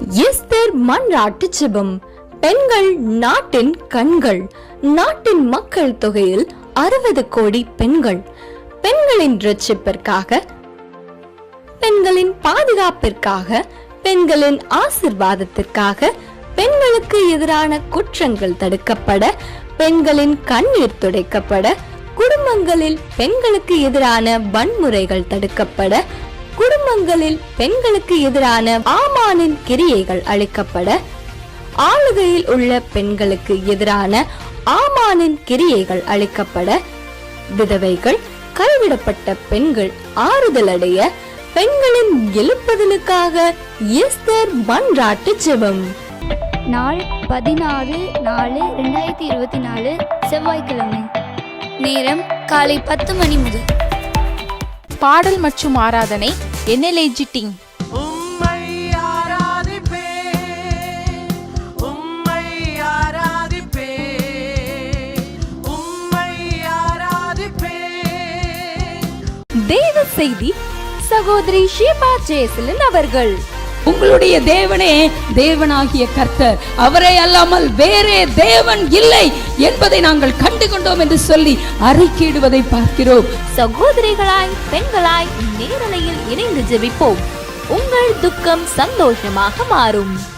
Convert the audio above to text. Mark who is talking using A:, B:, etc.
A: Esther மன்றாட்டு ஜெபம் பெண்கள் நாட்டின் கண்கள். நாட்டின் மக்கள் தொகையில் அறுபது கோடி பெண்கள். பெண்களின் ரட்சிப்பிற்காக பெண்களின் பாதுகாப்பிற்காக பெண்களின் ஆசிர்வாதத்திற்காக பெண்களுக்கு எதிரான குற்றங்கள் தடுக்கப்பட பெண்களின் கண்ணீர் துடைக்கப்பட குடும்பங்களில் பெண்களுக்கு எதிரான வன்முறைகள் தடுக்கப்பட குடும்பங்களில் பெண்களுக்கு எதிரான ஆமானின் கிரியைகள் அளிக்கப்பட ஆளுகையில் உள்ள பெண்களுக்கு எதிரான ஆமானின் கிரியைகள் அளிக்கப்பட விதவைகள் கைவிடப்பட்ட பெண்கள் ஆறுதல் அடைய பெண்களின் எழுப்புதலுக்காக எஸ்தர் மன்றாட்டு ஜெபம்.
B: நாள் பதினாறு நாலு ரெண்டாயிரத்தி இருபத்தி நாலு செவ்வாய்க்கிழமை. நேரம் காலை பத்து மணி முதல்.
C: பாடல் மற்றும் ஆராதனை
D: உம்மை ஆராதிப்பே
A: தேவ செய்தி சகோதரி ஷீபா ஜெயசிலன் அவர்கள்.
E: உங்களுடைய தேவனே தேவனாகிய கர்த்தர். அவரே அல்லாமல் வேறே தேவன் இல்லை என்பதை நாங்கள் கண்டு கொண்டோம் என்று சொல்லி அறிக்கையிடுவதை பார்க்கிறோம்.
A: சகோதரிகளாய் பெண்களாய் நேரலையில் இணைந்து ஜெபிப்போம். உங்கள் துக்கம் சந்தோஷமாக மாறும்.